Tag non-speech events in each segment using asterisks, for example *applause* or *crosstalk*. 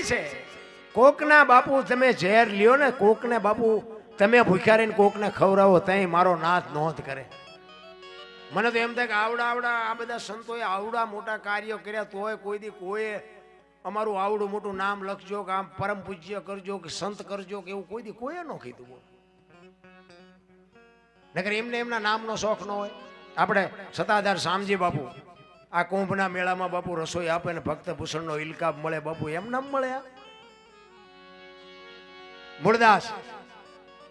ઈ છે. કોકના બાપુ તમે ઝેર લ્યો ને, કોકને બાપુ તમે ભૂખ્યા રહીને કોકને ખવડાવો ત્યાં મારો નાથ નોંધ કરે. મને તો એમ થાય કે આવડા આવડા આ બધા સંતોએ આવડા મોટા કાર્યો કર્યા તોય કોઈ દી કોઈએ અમારું આવડું મોટું નામ લખજો કે આમ પરમ પૂજ્ય કરજો કે સંત કરજો કે એવું કોઈ દી કોઈએ ન કીધું. નકર એમને એમના નામનો શોખ ન હોય. આપણે સત્તાધાર શામજી બાપુ આ કુંભના મેળામાં બાપુ રસોઈ આપે ને ભક્ત ભૂષણનો ઇલકાબ મળે બાપુ, એમ નામ મળે મૂળદાસ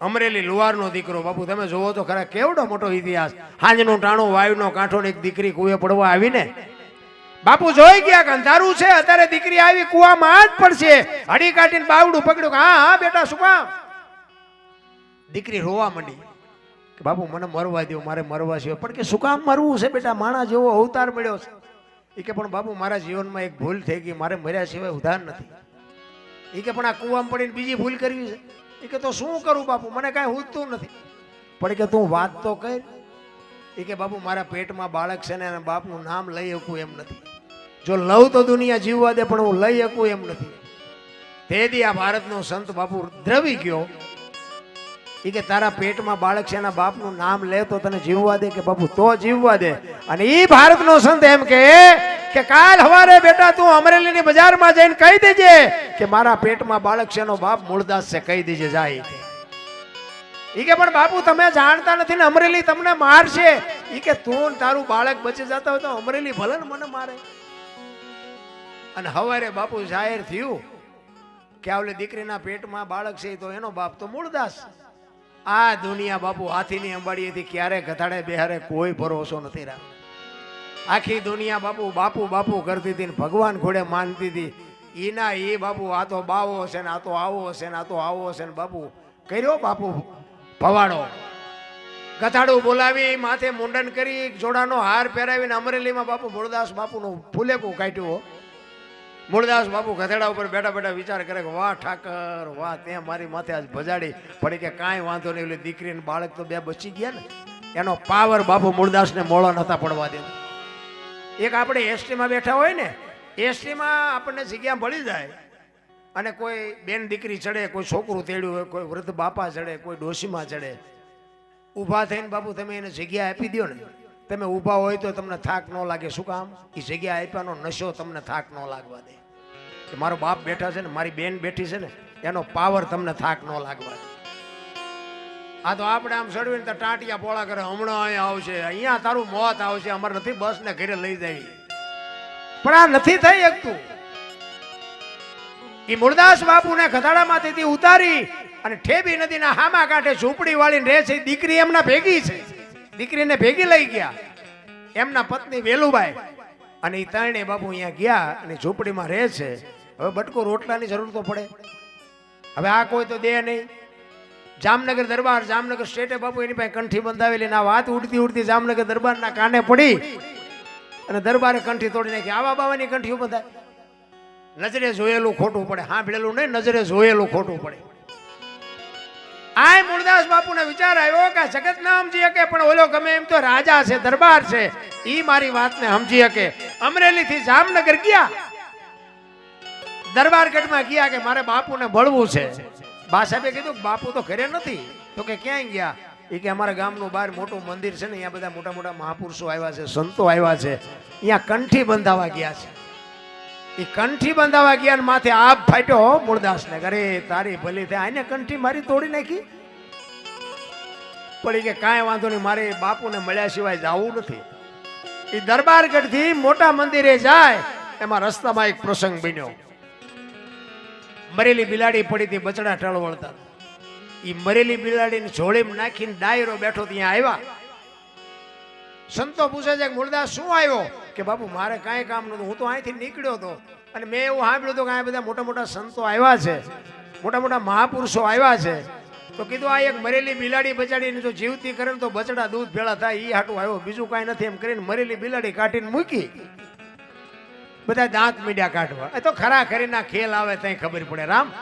અમરેલી લુવારનો દીકરો, બાપુ, તમે જોવો તો ખરા કેવડો મોટો ઇતિહાસ. હાંજનું ટાણું, વાયુનો કાંઠો એક દીકરી કુએ પડવા આવીને. બાપુ, જોઈ ગયા કે અંધારું છે, અત્યારે દીકરી આવી કુવામાં જ પડશે. હડી કાઢીને બાવડું પકડ્યું હા હા, બેટા, શું કામ? દીકરી રોવા માંડી કે, બાપુ, મને મરવા દો મારે મરવા છે. પણ કે, શું કામ મરવું છે બેટા? માણા જેવો અવતાર મળ્યો છે. એ કે, પણ બાપુ મારા જીવનમાં એક ભૂલ થઈ ગઈ. મારે મર્યા સિવાય ઉધાર નથી. એ કે, પણ આ કૂવામાં પડીને બીજી ભૂલ કરવી છે. એ કે, તો શું કરું બાપુ? મને કાંઈ હુજતું નથી. પણ કે, તું વાત તો કર. એ કે બાપુ મારા પેટમાં બાળક છે ને, એના બાપનું નામ લઈ શકું એમ નથી. જો લઉં તો દુનિયા જીવવા દે, પણ હું લઈ શકું એમ નથી. તે દી આ ભારતનો સંત બાપુ દ્રવી ગયો. એ કે તારા પેટમાં બાળક છે એના બાપનું નામ લે તો તને જીવવા દે કે બાપુ, તો જીવવા દે. અને એ ભારતનો સંત એમ કે કે કાલ હવારે બેટા તું અમરેલીની બજારમાં જઈને કહી દેજે કે મારા પેટમાં બાળક છે એનો બાપ મૂળદાસ છે, કહી દેજે, જાય ઈ. કે પણ બાપુ તમે જાણતા નથી ને અમરેલી તમને મારશે ઈ કે તું તારું બાળક બચી જતા હોય તો અમરેલી ભલે ને મને મારે. અને હવારે બાપુ જાહેર થયું કે આવલે દીકરીના પેટમાં બાળક છે તો એનો બાપ તો મૂળદાસ. આ દુનિયા બાપુ હાથીની અંબાડીએથી ક્યારે ગધાડે બેહારે કોઈ ભરોસો નથી રાખ્યો આખી દુનિયા બાપુ બાપુ બાપુ કરતી હતી ભગવાન ઘોડે માનતી હતી. ઈના એ બાપુ, આ તો બાવો હશે ને, આ તો આવો હશે ને, આ તો આવો હશે ને, બાપુ કર્યો બાપુ ભવાડો. કથાડું બોલાવી, માથે મુંડન કરી, જોડાનો હાર પહેરાવીને અમરેલીમાં બાપુ મૂળદાસ બાપુનું ફૂલેકું કાઢ્યું. મૂળદાસ બાપુ ગધેડા ઉપર બેઠા બેઠા વિચાર કરે કે વાહ ઠાકર, વાહ, તે મારી માથે આજ ભજાડી. પડી કે કાંઈ વાંધો નહીં એટલે દીકરી ને બાળક તો બે બચી ગયા ને. એનો પાવર બાપુ મૂળદાસને મોળો નહોતા પડવા દે એક આપણે એસટીમાં બેઠા હોય ને, એસટીમાં આપણને જગ્યા મળી જાય. અને કોઈ બેન દીકરી ચડે, કોઈ છોકરું તેડ્યું હોય, કોઈ વૃદ્ધ બાપા ચડે, કોઈ ડોશીમાં ચડે. ઊભા થઈને બાપુ તમે એને જગ્યા આપી દો ને. તમે ઊભા હોય તો તમને થાક ન લાગે. શું કામ? એ જગ્યા આપ્યાનો નશો તમને થાક ન લાગવા દે. કે મારો બાપ બેઠા છે ને, મારી બેન બેઠી છે ને, એનો પાવર તમને થાક ન લાગવા દે. આ તો આપણે આમ ચડવીને તો ટાંટિયા પોળા કરે, હમણાં અહીંયા આવશે. અહીંયા તારું મોત આવશે. અમારે નથી બસ ને ઘરે લઈ જાય પણ આ નથી થઈ શકતું. એ મૂળદાસ બાપુને ખધાડામાંથી ઉતારી અને ઠેબી નદીના હામા કાંઠે ઝૂંપડી વાળીને રહે છે. દીકરી એમના ભેગી છે. દીકરીને ભેગી લઈ ગયા. એમના પત્ની વેલુબાઈ અને એ ત્રણે બાપુ અહીંયા ગયા અને ઝૂંપડીમાં રહે છે. હવે બટકો રોટલાની જરૂર તો પડે. હવે આ કોઈ તો દે નહીં. જામનગર દરબાર, જામનગર સ્ટેટે બાપુ એની પાસે કંઠી બંધાવેલી આ વાત ઉડતી ઉડતી જામનગર દરબારના કાને પડી. અને દરબારે કંઠી તોડી નાખી. આવા બાવાની કંઠીઓ બંધાય નજરે જોયેલું ખોટું પડે. હા ભેળેલું નહીં, નજરે જોયેલું ખોટું પડે. આય મૂળદાસ બાપુને વિચાર આવ્યો કે જગત ના પણ ઓલો ગમે એમ તો રાજા છે, દરબાર છે. ઈ મારી વાતને સમજી શકે. અમરેલી થી જામનગર ગયા. દરબારગઢમાં ગયા કે મારે બાપુને ભળવું છે. બા કીધું બાપુ તો ઘરે નથી, તો કે ક્યાંય ગયા? એ કે અમારા ગામનું બહાર મોટું મંદિર છે ને, અહીંયા બધા મોટા મોટા મહાપુરુષો આવ્યા છે, સંતો આવ્યા છે. અહીંયા કંઠી બંધાવા ગયા છે. એ કંઠી બંધાવા ગયા ને માથે આપ ફાટ્યો હો મૂળદાસને અરે, તારી ભલી થાય. આને કંઠી મારી તોડી નાખી? પડી કે કાંઈ વાંધો નહીં, મારે બાપુને મળ્યા સિવાય જવું નથી. એ દરબારગઢથી મોટા મંદિરે જાય, એમાં રસ્તામાં એક પ્રસંગ બન્યો. મરેલી બિલાડી પડી હતી બચડા ટળવળતા એ મરેલી બિલાડીને જોડીમાં નાખીને ડાયરો બેઠો ત્યાં આવ્યા. સંતો પૂછે છે કે મૂળદાસ શું આવ્યો? કે બાપુ, મારે કાંઈ કામ નહોતું. હું તો અહીંથી નીકળ્યો હતો. અને મેં એવું સાંભળ્યું હતું કે આ બધા મોટા મોટા સંતો આવ્યા છે. મોટા મોટા મહાપુરુષો આવ્યા છે. તો કીધું, આ એક મરેલી બિલાડી બચાડીને જો જીવતી કરે તો બચડા દૂધ ભેળા થાય એ હાટું આવ્યો. બીજું કાંઈ નથી. એમ કરીને મરેલી બિલાડી કાઢીને મૂકી. બધા દાંત મીડિયા કાઢવા. એ તો ખરા ખરીના ખેલ આવે ત્યાં ખબર પડે. રામ.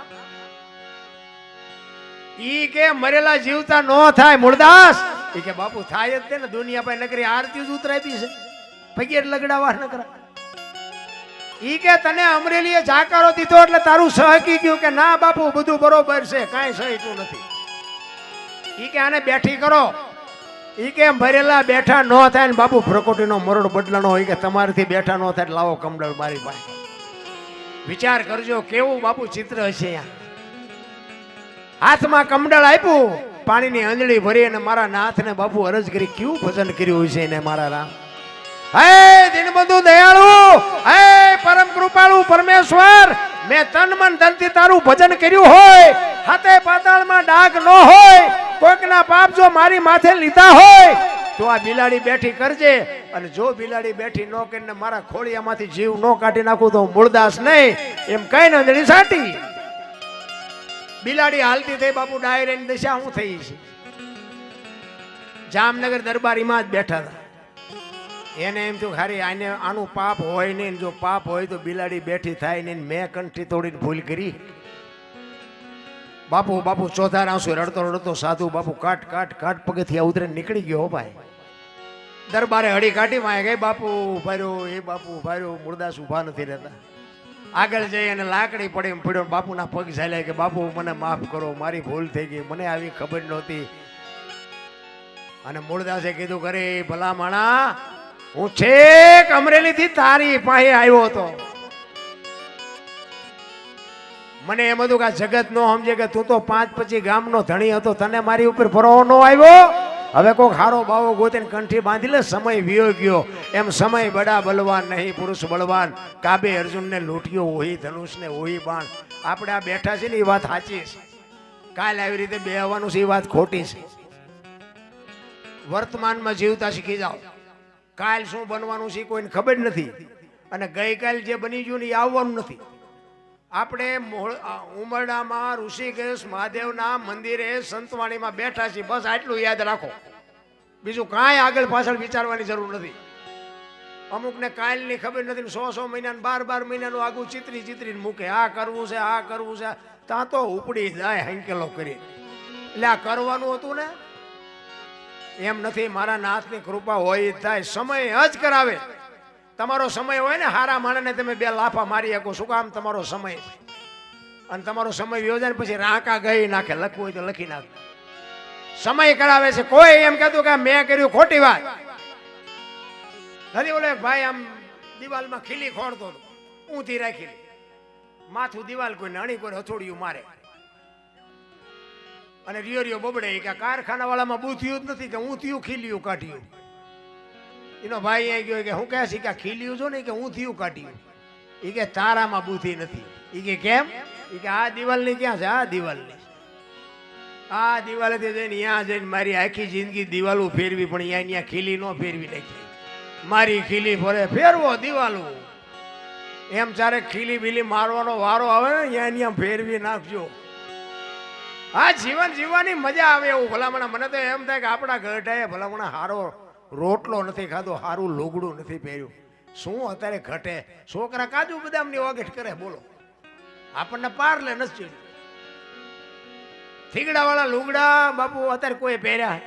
ઈ કે, મરેલા જીવતા નો થાય મૂળદાસ ઈ કે બાપુ, થાય જ ને, દુનિયા પાસે નકરી આરતી જ ઉતરાવી છે. ફગીર લગડાવા નકરા ઈ કે તને અમરેલીએ જાકારો દીધો એટલે તારું સહકી ગયું કે ના બાપુ, બધું બરોબર છે, કાંઈ સહીતું નથી. ઈ કે આને બેઠી કરો. ઈ કે ભરેલા બેઠા ન થાય ને બાપુ પ્રકૃતિનો મરડ બદલાનો હોય કે તમારાથી બેઠા ન થાય લાવો કમડળ મારી પાસે. વિચાર કરજો, કેવું બાપુ ચિત્ર હશે અહીંયા? હાથમાં કમડળ આપ્યું પાણીની આંજળી ભરી અને મારા નાથને બાપુ અરજ કરી કેવું ભજન કર્યું છે એને મારા રામ? હે દિનબંધુ દયાળુ, હે પરમ કૃપાળુ પરમેશ્વર, મેં તન મન ધનથી તારું ભજન કર્યું હોય, હાથે પાતાળમાં ડાઘ ન હોય, કોઈકના પાપ જો મારી માથે લીધા હોય, તો આ બિલાડી બેઠી કરજે, અને જો બિલાડી બેઠી ન કરીને મારા ખોળિયામાંથી જીવ ન કાઢી નાખું તો મૂળદાસ નહીં, એમ કઈ નંદડી સાટી. બિલાડી હાલતી થઈ બાપુ ડાયરેની દશા હું થઈ છે? જામનગર દરબારીમાં જ બેઠા હતા. એને એમ થયું ખારી આને, આનું પાપ હોય નહીં, જો પાપ હોય તો બિલાડી બેઠી થાય નહીં, મેં કંઠી તોડીને ભૂલ કરી. બાપુ બાપુ, ચોથા આંસુ રડતો રડતો સાધુ, બાપુ કાટ કાટ કાટ પગથિયા ઉતરે નીકળી ગયો ભાઈ. દરબારે હળી કાઢી માં ગઈ, બાપુ ભાર્યો એ બાપુ ભાર્યો મુરદાસ ઊભા નથી રહેતા. આગળ જઈ અને લાકડી પડી એમ પડ્યો બાપુના પગ ઝાલ્યા કે, બાપુ, મને માફ કરો, મારી ભૂલ થઈ ગઈ, મને આવી ખબર નહોતી. અને મૂળદાસે કીધું કરે ભલા માણા હું છેક અમરેલી થી તારી પાસે આવ્યો હતો. મને એમ હતું કે જગત નો સમજે કે તું તો પાંચ પછી ગામનો ધણી હતો, તને મારી ઉપર ભરવો ન આવ્યો? હવે કોઈ હારો બાવો ગોતીને કંઠી બાંધી લે સમય વિયો ગયો. એમ સમય બડા બલવાન, નહીં પુરુષ બળવાન. કાબે અર્જુનને લૂંટ્યો ઓહી, ધનુષને ઓહી બાણ. આપણે આ બેઠા છે ને, એ વાત સાચી છે. કાલ આવી રીતે બે આવવાનું છે, એ વાત ખોટી છે. વર્તમાનમાં જીવતા શીખી જાઓ. કાલ શું બનવાનું છે કોઈને ખબર નથી. અને ગઈકાલ જે બની ગયું ને, એ આવવાનું નથી. આપણે ઉમરડામાં ઋષિકેશ મહાદેવના મંદિરે સંતવાણીમાં બેઠા છીએ. બસ આટલું યાદ રાખો. બીજું કાંઈ આગળ પાછળ વિચારવાની જરૂર નથી. અમુકને કાયલની ખબર નથી સો સો મહિનાને બાર બાર મહિનાનું આગું ચિતરી ચિતરીને મૂકે. આ કરવું છે, આ કરવું છે. ત્યાં તો ઉપડી જાય હંકેલો કરી. એટલે આ કરવાનું હતું ને? એમ નથી, મારા નાથની કૃપા હોય થાય. સમય જ કરાવે. તમારો સમય હોય ને, હારા માણસને તમે બે લાફા મારી શકો શું કામ તમારો સમય અને તમારો સમય યોજાય પછી રાંકા ગઈ નાખે. લખવું હોય તો લખી નાખે. સમય કરાવે છે. કોઈ એમ કહેતું કે મેં કર્યું ખોટી વાત. નથી બોલે, ભાઈ, આમ દિવાલમાં ખીલી ખોડતો હતો. ઊંધી રાખી માથું દિવાલ કોઈ નાની કોઈ હથોડિયું મારે. અને રિયો રિયો બબડે કે કારખાના વાળામાં બુથિયું જ નથી કે ઊંધિયું ખીલ્યું કાઢ્યું. એનો ભાઈ અહીં ગયો કે, હું કહે છે? કે ખીલ્યું છો ને કે, હું થયું કાઢ્યું. એ કે, તારામાં બુથી નથી. એ કે, કેમ? એ કે, આ દિવાલની ક્યાં છે? આ દિવાલની. આ દિવાલેથી જઈને ત્યાં જઈને મારી આખી જિંદગી દિવાલો ફેરવી, પણ અહીંયા અહીંયા ખીલી ન ફેરવી નાખી. મારી ખીલી ફરે, ફેરવો દિવાલો. એમ ચારે ખીલી બીલી મારવાનો વારો આવે ને અહીંયા અહીંયા ફેરવી નાખજો. આ જીવન જીવવાની મજા આવે એવું, ભલામણા. મને તો એમ થાય કે આપણા ગઢાએ ભલામણા હારો રોટલો નથી ખાધો, હારું લુગડું નથી પહેર્યું. શું અત્યારે ઘટે? છોકરા કાજુ બદામની વગેટ કરે, બોલો. આપણને પાર લે નથી થીગડા વાળા લુગડા બાપુ અત્યારે કોઈ પહેર્યા?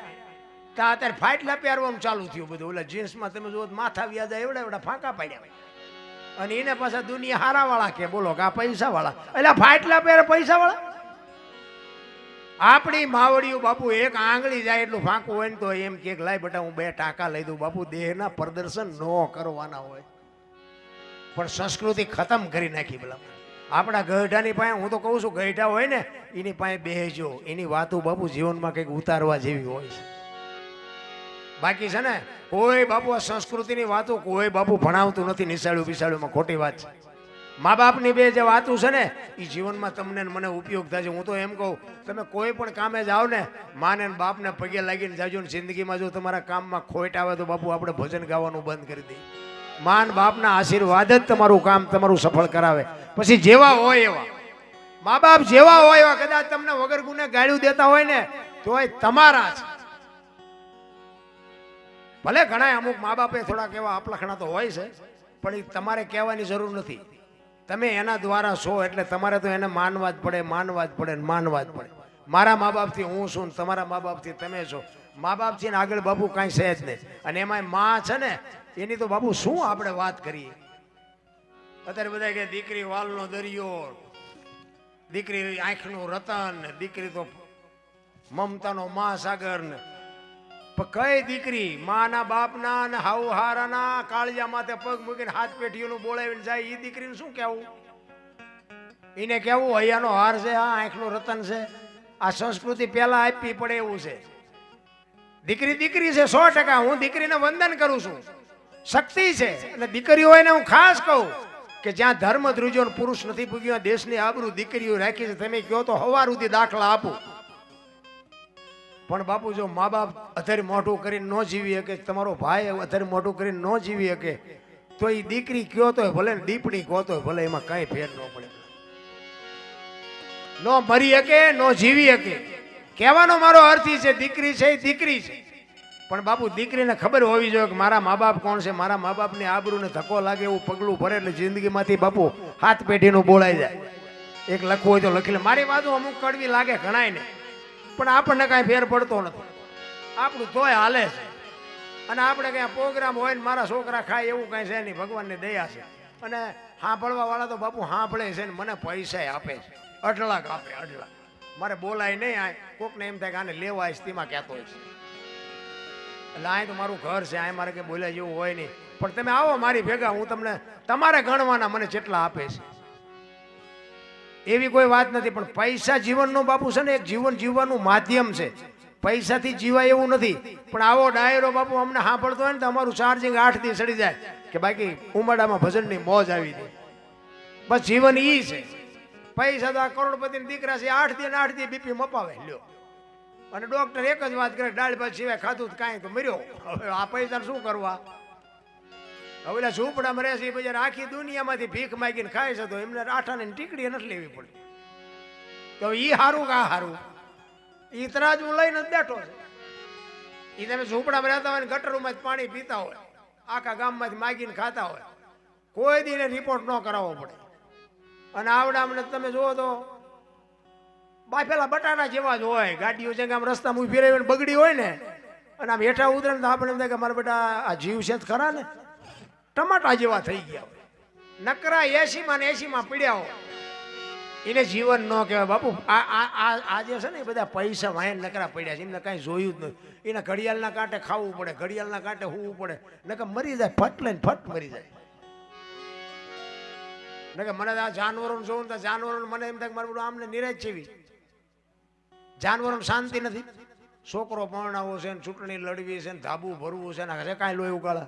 તા અત્યારે ફાટલા પહેરવાનું ચાલુ થયું બધું. ઓલા જીન્સમાં તમે જુઓ માથા વ્યાજા એવડા એવડા ફાંકા પાડ્યા. અને એને પાછા દુનિયા હારા વાળા કે, બોલો કે આ પૈસા વાળા એટલે ફાટલા પહેરે પૈસા વાળા આપણી માવડીયું બાપુ એક આંગળી જાય એટલું ફાંકું હોય ને તો એમ કે લાય બેટા, હું બે ટાંકા લઈ દઉં. બાપુ, દેહના પ્રદર્શન ન કરવાના હોય. પણ સંસ્કૃતિ ખતમ કરી નાખી બોલા આપણા ગઢાની પાસે, હું તો કહું છું, ગઢા હોય ને, એની પાસે બેહજો. એની વાતો બાપુ જીવનમાં કંઈક ઉતારવા જેવી હોય છે. બાકી છે ને, કોઈ બાપુ આ સંસ્કૃતિની વાતો કોઈ બાપુ ભણાવતું નથી નિશાળું બિસાડ્યુંમાં ખોટી વાત છે. મા બાપની બે જે વાતું છે ને એ જીવનમાં તમને મને ઉપયોગ થાય છે. હું તો એમ કહું, તમે કોઈ પણ કામે જાઓ ને, માને બાપને પગે લાગીને જાજો ને જિંદગીમાં જો તમારા કામમાં ખોટ આવે તો બાપુ આપણે ભજન ગાવાનું બંધ કરી દઈએ. માન બાપના આશીર્વાદ જ તમારું કામ તમારું સફળ કરાવે. પછી જેવા હોય એવા. મા બાપ જેવા હોય એવા, કદાચ તમને વગર ગુને ગાળ્યું દેતા હોય ને, તોય તમારા છે ભલે ઘણા અમુક મા બાપે થોડાક એવા અપલખણા તો હોય છે, પણ એ તમારે કહેવાની જરૂર નથી. તમે એના દ્વારા છો એટલે તમારે તો એને માનવા જ પડે, માનવા જ પડે માનવા જ પડે. મારા મા બાપથી હું છું ને તમારા મા બાપથી તમે છો. મા બાપથી આગળ બાપુ કાંઈ છે જ નહીં. અને એમાં માં છે ને, એની તો બાપુ શું આપણે વાત કરીએ? અત્યારે બધા કે દીકરી વાલનો દરિયો, દીકરી આંખનું રતન, દીકરી તો મમતાનો મહાસાગર ને કઈ દીકરી, માના બાપના ને હારાના કાળિયા માથે પગ મૂકીને હાથ પેઢીઓનું બોલાવીને જાય એ દીકરીને શું કહેવું? એને કેવું હૈયાનો હાર છે, આ આંખનું રતન છે, આ સંસ્કૃતિ પહેલા આપવી પડે એવું છે. દીકરી દીકરી છે, સો ટકા, હું દીકરીને વંદન કરું છું. શક્તિ છે અને દીકરીઓ એને હું ખાસ કહું કે જ્યાં ધર્મ ધ્રુજો પુરુષ નથી પૂગ્યો દેશની આબરૂ દીકરીઓ રાખી છે, તમે કહો તો હવાર સુધી દાખલા આપું. પણ બાપુ, જો મા બાપ અત્યારે મોઢું કરીને ન જીવી શકે, તમારો ભાઈ અત્યારે મોઢું કરીને ન જીવી શકે, તો એ દીકરી કયો તો ભલે દીપડી કહો તો ભલે, એમાં કાંઈ ફેર ન પડે. ન મરી શકે, ન જીવી શકે. કહેવાનો મારો અર્થ એ છે, દીકરી છે એ દીકરી છે. પણ બાપુ, દીકરીને ખબર હોવી જોઈએ કે મારા મા બાપ કોણ છે? મારા મા બાપની આબરૂને ધક્કો લાગે એવું પગલું ભરે એટલે જિંદગીમાંથી બાપુ હાથ પેઢીનું બોલાઈ જાય. એક લખવું હોય તો લખી લે. મારી બાજુ અમુક કડવી લાગે ઘણાય ને પણ આપણને કાંઈ ફેર પડતો નથી. આપણું તોય હાલે છે. અને આપણે ક્યાં પ્રોગ્રામ હોય ને મારા છોકરા ખાય એવું કાંઈ છે નહીં, ભગવાનની દયા છે. અને સાંભળવા વાળા તો બાપુ સાંભળે છે ને મને પૈસા આપે છે. અઢળક આપે, અઢળક. મારે બોલાય નહીં આ કોકને એમ થાય કે આને લેવા આવીશ તેમાં કહેતો હોય છે. એટલે અહીં તો મારું ઘર છે આ મારે કંઈ બોલ્યા જેવું હોય નહીં. પણ તમે આવો મારી ભેગા, હું તમને તમારે ગણવાના મને જેટલા આપે છે. એવી કોઈ વાત નથી, પણ પૈસા જીવનનો બાપુ છે ને, એક જીવન જીવવાનું માધ્યમ છે. પૈસાથી જીવાય એવું નથી, પણ આવો ડાયરો બાપુ અમને સાંભળતો હોય ને તો અમારું ચાર્જિંગ આઠ દી સડી જાય, કે બાકી ઉમાડામાં ભજનની મોજ આવી દે બસ જીવન ઈ છે. પૈસા તો આ કરોડપતિની દીકરા છે, આઠ દી આઠ દી બીપી મપાવે, લ્યો. અને ડોક્ટર એક જ વાત કરે, દાળ ભાત સિવાય ખાધું કાંઈ તો મર્યો. હવે આ પૈસા શું કરવા? હવે ઝૂંપડામાં રહેશે એ બજાર આખી દુનિયામાંથી ભીખ માગીને ખાય છે, તો એમને આઠાને ટીકડી નથી લેવી પડે તો એ હારું કા હારું? ઈ હું લઈને બેઠો છે. ઈ તમે ઝૂંપડામાં રહેતા હોય ને ગટરોમાં જ પાણી પીતા હોય, આખા ગામમાંથી માગીને ખાતા હોય, કોઈ દીને રિપોર્ટ ન કરાવવો પડે. અને આવડામને તમે જુઓ તો બાફેલા બટાટા જેવા જ હોય, ગાડીઓ છે કે આમ રસ્તામાં ઊભી રહી બગડી હોય ને, અને આમ હેઠા ઉતરે તો આપણે એમ થાય કે મારા બેટા આ જીવ છે ખરા ને? ટમાટા જેવા થઈ ગયા હોય. નકરા એસીમાં ને એસીમાં પીડ્યા હોય. એને જીવન ન કહેવાય. બાપુ, આ આ આ છે ને એ બધા પૈસા વાયન નકરા પડ્યા છે. એમને કાંઈ જોયું જ નહીં. એને ઘડિયાળના કાંટે ખાવું પડે, ઘડિયાળના કાંટે હોવું પડે. નકર મરી જાય, ફટ લઈને ફટ મરી જાય. નકર મને આ જાનવરોને જોઉં તો જાનવરોને મને એમ થાય મારું આમને નિરાજ જેવી. જાનવરોને શાંતિ નથી. છોકરો પરણાવો છે ને ચૂંટણી લડવી છે ને ધાબુ ભરવું છે ને કાંઈ લોહી ઉગાડા.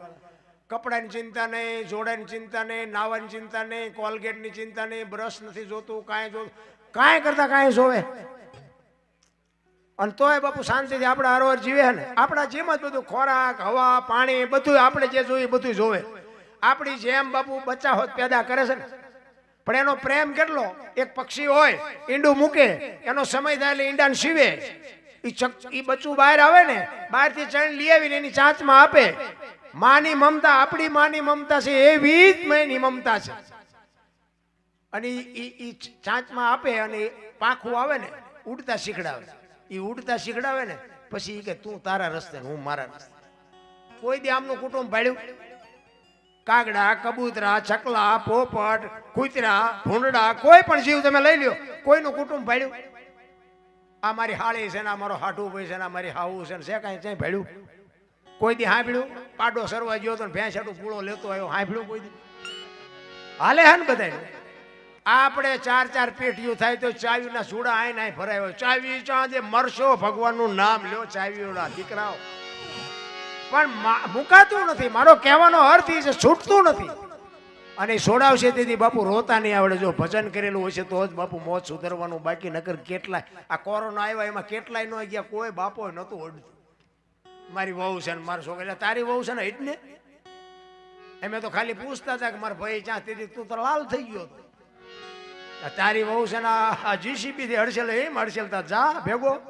કપડાની ચિંતા નહીં જોડાની ચિંતા નહીં, નાવાની ચિંતા નહીં, કોલગેટની ચિંતા નહીં, બ્રશ નથી જોતું, કાંઈ જોતું કાંઈ કરતા કાંઈ જોવે. અને તોય બાપુ શાંતિથી આપણે હરોહર જીવે ને. આપણા જેમ જ બધું ખોરાક, હવા, પાણી બધું આપણે જે જોઈએ બધું જોવે. આપણી જેમ બાપુ બચ્ચા હોત પેદા કરે છે ને. પણ એનો પ્રેમ કેટલો? એક પક્ષી હોય, ઈંડું મૂકે, એનો સમય થાય એટલે ઈંડાને સીવે. ઈ ચક એ બચ્ચું બહાર આવે ને, બહારથી ચણ લઈ આવીને એની ચાંચમાં આપે. માની મમતા, આપણી માની મમતા છે, એવી જ મેની મમતા છે. અને ઈ ચાંચમાં આપે અને પાંખું આવે ને, ઉડતા શીખડાવે. ઈ ઉડતા શીખડાવે ને, પછી કે, તું તારા રસ્તે હું મારા રસ્તે. કોઈ દે આમનું કુટુંબ ભાડ્યું? કાગડા, કબૂતરા ચકલા પોપટ, કૂતરા, ભૂંડડા, કોઈ પણ જીવ તમે લઈ લ્યો, કોઈનું કુટુંબ ભાડ્યું? આ મારી હાળી છે ને, આ મારો હાઠું ભાઈ છે ને મારી હાવું છે ને, છે કાંઈ ક્યાંય ભાડ્યું? કોઈ દી હાંભળ્યું? પાડો સરવા ગયો તો ને ભેંસ હાટું પૂળો લેતો આવ્યો. હાંભળ્યું કોઈ દી હાલે હે ને બધા આપણે ચાર ચાર પેટીયું થાય તો ચાવીના ચૂડા આય નાય ભરાય. ચાવી ચાંદે મરશો, ભગવાનનું નામ લ્યો, ચાવીઓના દીકરાઓ. પણ મુકાતું નથી. મારો કહેવાનો અર્થ એ છે, છૂટતું નથી. અને છોડાવશે તેથી બાપુ રોતા નહીં આવડે. જો ભજન કરેલું હશે તો જ બાપુ મોત સુધરવાનું બાકી. નકર કેટલાય આ કોરોના આવ્યા એમાં કેટલાય ન ગયા. કોઈ બાપો નહોતું ઓડતું મારી વહુ છે ને મારા છોકરા તારી વહુ છે ને એટલે એમે તો ખાલી પૂછતા હતા કે મારા ભાઈ ક્યાં તેથી તું તો લાલ થઈ ગયો હતો. તારી વહુ છે ને આ જીસીબી થી હડસેલ એમ હડસેલ જા, ભેગો.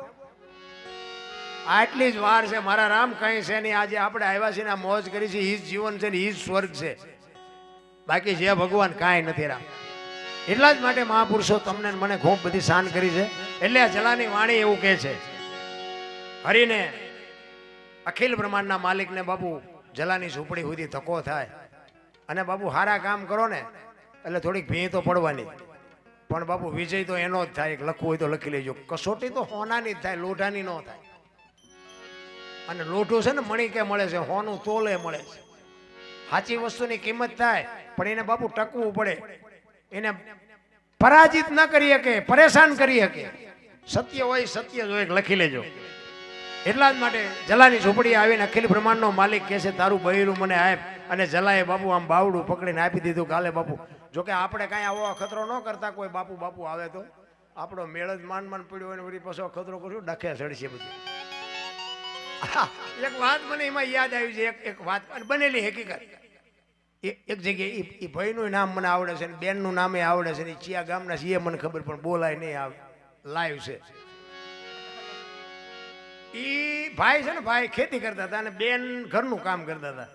આટલી જ વાર છે, મારા રામ કઈ છે નહીં. આજે આપણે આવ્યા છીએ ને મોજ કરી છે. ઈ જ જીવન છે ને, ઈ સ્વર્ગ છે. બાકી જે ભગવાન કાંઈ નથી રામ. એટલા જ માટે મહાપુરુષો તમને મને ખૂબ બધી શાન કરી છે. એટલે આ જલાની વાણી એવું કહે છે. હરીને અખિલ બ્રહ્માંડના માલિકને બાબુ જલાની ઝૂંપડી સુધી ધક્કો થાય. અને બાબુ સારા કામ કરો ને, એટલે થોડીક ભીં તો પડવાની. પણ બાબુ વિજય તો એનો જ થાય લખવું હોય તો લખી લેજો. કસોટી તો હોનાની જ થાય, લોઢાની ન થાય. અને લોઢું છે ને, મણી કે મળે છે, હોનું તોલે મળે છે. સાચી વસ્તુની કિંમત થાય, પણ એને બાપુ ટકવું પડે. એને પરાજિત ન કરી શકે, પરેશાન કરી શકે. સત્ય હોય, સત્ય જ હોય લખી લેજો. એટલા જ માટે જલાની ઝૂંપડી આવીને અખિલ બ્રહ્માંડનો માલિક કહે છે, તારું બહેરું મને આપ અને જલાએ બાપુ આમ બાવડું પકડીને આપી દીધું કાલે બાપુ. જોકે આપણે કાંઈ આવો અખતરો ન કરતા કોઈ બાપુ બાપુ આવે તો. આપણો મેળ જ માન માન પડ્યો હોય વળી પાછો અખતરો કરશું, ડખે સડશે બધું. *laughs* એક વાત મને એમાં યાદ આવી છે, એક એક વાત બનેલી હકીકત. એક જગ્યાએ એ- ભાઈનું નામ મને આવડે છે ને બેનનું નામે આવડે છે ને ચિયા ગામના છે એ મને ખબર પણ બોલાય નહીં આવે. લાઈવ છે. ઈ ભાઈ છે ને, ભાઈ ખેતી કરતા હતા અને બેન ઘરનું કામ કરતા હતા.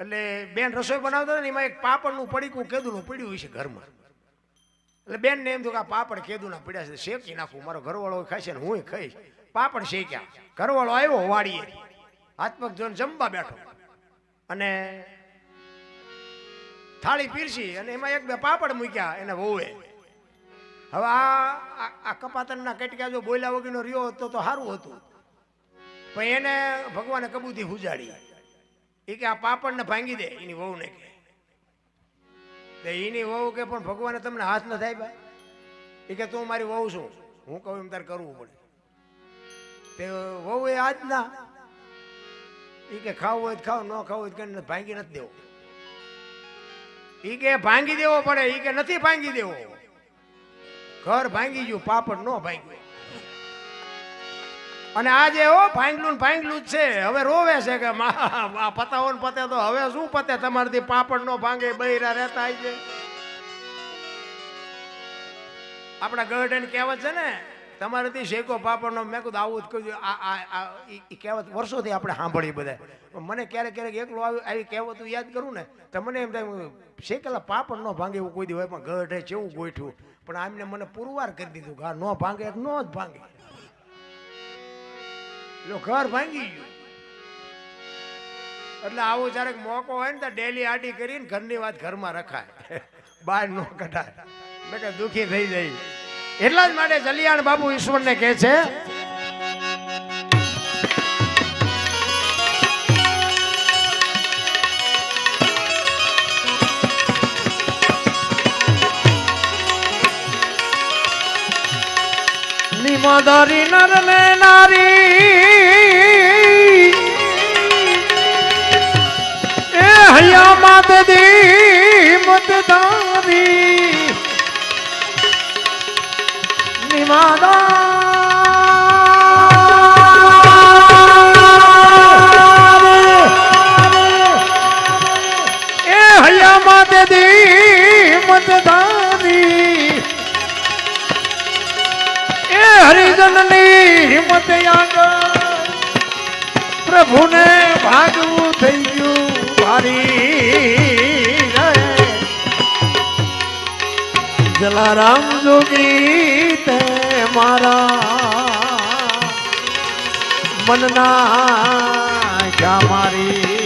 એટલે બેન રસોઈ બનાવતા હતા ને, એમાં એક પાપડનું પડીકું કેદુનું પડ્યું હોય છે ઘરમાં. એટલે બેન ને એમ થયું કે આ પાપડ કેદુના પડ્યા છે, શેકી નાખું, મારો ઘરવાળો ખાશે ને હું ખાઈશ. પાપડ શેક્યા. ઘરવાળો આવ્યો વાડીએ. હાથમાં જોઈને જમવા બેઠો. અને થાળી પીરસી અને એમાં એક બે પાપડ મૂક્યા એને વહુએ હવે આ આ- કપાતનના કટકા જો બોલ્યા વગરનો રહ્યો હોત તો સારું હતું. પણ એને ભગવાને કબૂતી હુજાડી એ કે આ પાપડને ભાંગી દે, એની વહુને કે. એની વહુ કે, પણ ભગવાને તમને હાથ ન થાય ભાઈ એ કે, તું મારી વહુ છું. હું કહું એમ તારે કરવું પડે. તે વહુ એ આજ ના. એ કે, ખાવું હોય તો ખાવ, ન ખાવું હોય તો ભાંગી નથી દેવો. ઈ કે, ભાંગી દેવો પડે. એ કે, નથી ભાંગી દેવો. ઘર ભાંગી ગયું, પાપડ ન ભાંગ્યો. અને આજે હો ફાંગલું ભાંગલું જ છે. હવે રોવે છે કે આ પતાવો ને પતે તો હવે શું પતે? તમારથી પાપડ નો ભાંગે બૈરા રહેતા છે આપણા ગઢ કહેવત છે ને, તમારાથી શેકો પાપડ નો, મેં કીધું આવું જ કહ્યું આ ઈ કહેવત વર્ષોથી આપણે સાંભળી બધા. મને ક્યારેક ક્યારેક એકલો આવી આવી કહેવત યાદ કરું ને, તો મને એમ થાય શેકેલા પાપડ નો ભાંગે એવું કોઈ દી હોય, પણ ગઢે ચેવું ગોઠ્યું. પણ આમને મને પુરવાર કરી દીધું કે આ નો ભાંગે નો જ ભાંગે. લો, ઘર ભાંગી ગયું. એટલે આવો જ્યારે મોકો હોય ને તો ડેલી આડી કરીને ઘરની વાત ઘરમાં રખાય. *laughs* બહાર નો કઢાય. એટલે દુઃખી થઈ જાય એટલા જ માટે જલિયાણ બાબુ ઈશ્વરને કહે છે, નિમદારી નર ને નારી માત દી મતદારી નિમાદા એ હૈયા માત દી મતદારી એ હરિજનની હિંમત આગળ પ્રભુને ભાગવું થઈ ગયું. ભારી જલારામ જોગી તે મારા. મનના જા મારી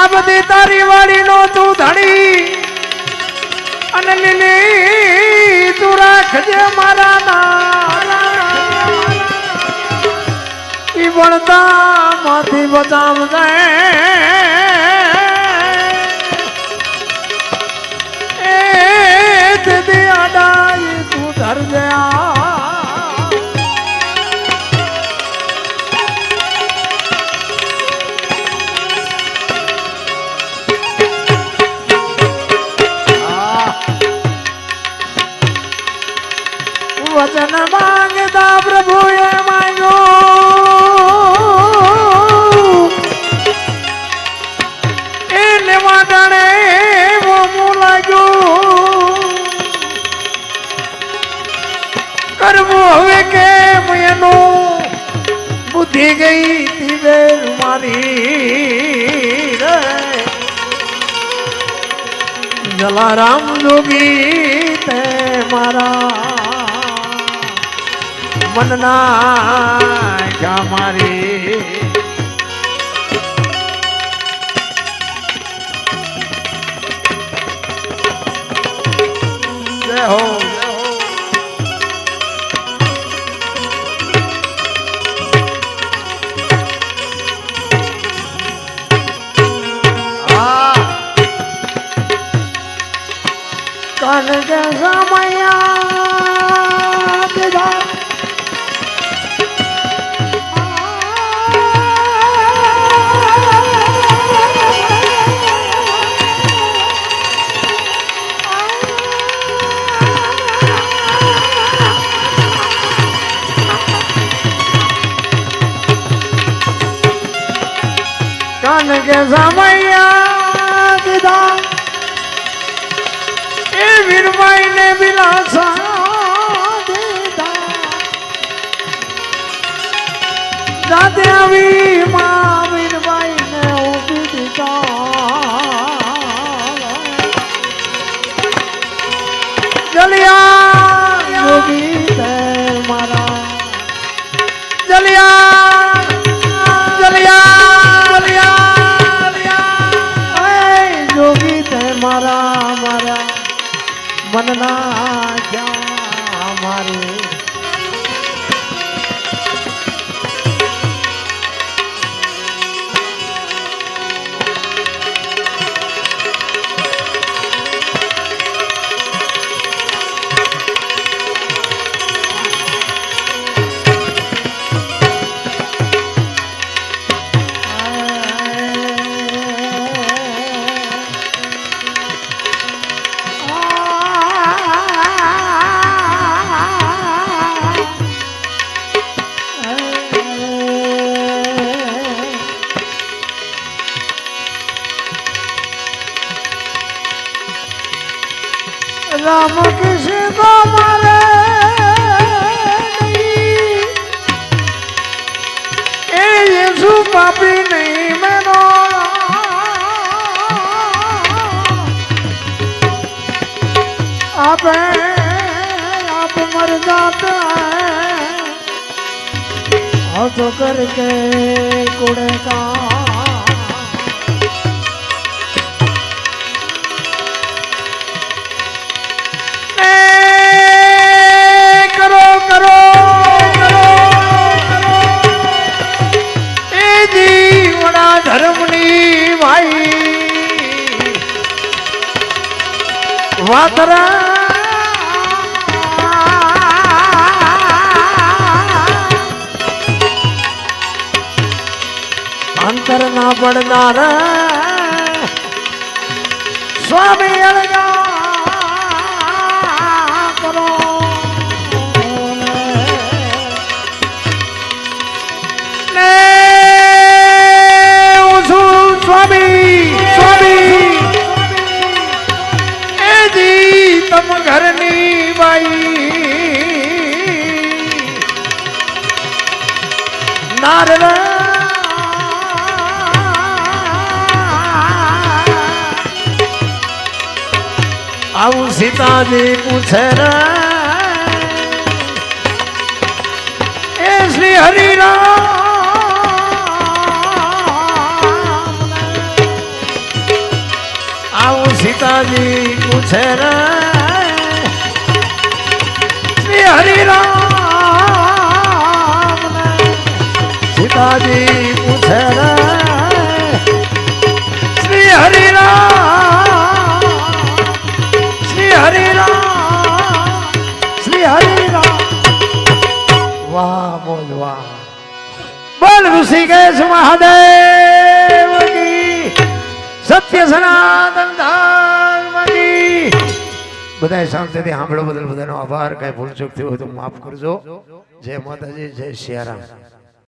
આ બધી તારી વાળી નો તું ધણી અને લીલી તું રાખજે મારા ના ઈ વણતા માંથી બચાવજે. એ જલારામ જોગી તે મારા. મનના ક્યાં મારી. જય હો. કે સમયા દીધા એ વીરબાઈ ને બિલાસા જાતે આવી માં વીરબાઈ ને ઊભી દીધા. ક્યાં મારે હૈ तो करके कुड़े का એ કરો કરો કરો કરો એ દીવડા ધર્મની ભાઈ વાતરા પડનાર. સ્વામી અળગા કરો. ને હું છું સ્વામી સ્વામી. એ જી તમ ઘરની બાઈ સીતાજી પૂછે રે એ શ્રી હરિરામ. આવું સીતાજી પૂછે રે શ્રી હરિરામ. સીતાજી પૂછે રે ઋષિકેશ મહાદેવ સત્ય સનાતન ધર્મ કી બધાય શાંતિથી સાંભળો, બદલ બધાનો આભાર. કઈ ભૂલ ચૂક થયું હોય તો માફ કરજો. જય માતાજી, જય સિયારામ